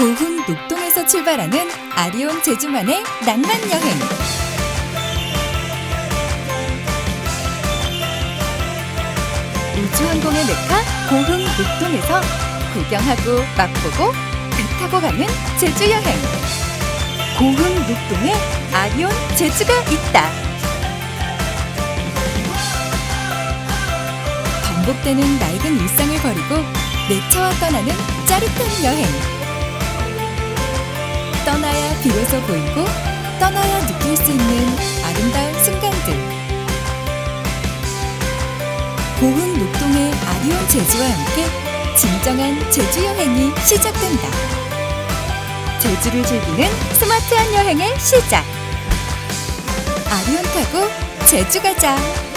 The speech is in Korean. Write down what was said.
녹동에서 출발하는 아리온 제주만의 낭만 여행. 우주항공의 메카 고흥 녹동에서 구경하고 맛보고 배 타고 가는 제주 여행. 고흥 녹동에 아리온 제주가 있다. 반복되는 낡은 일상을 버리고 내쳐와 떠나는 짜릿한 여행. 비로소 보이고 떠나야 느낄 수 있는 아름다운 순간들. 고흥 녹동의 아리온 제주와 함께 진정한 제주 여행이 시작된다. 제주를 즐기는 스마트한 여행의 시작. 아리온 타고 제주 가자.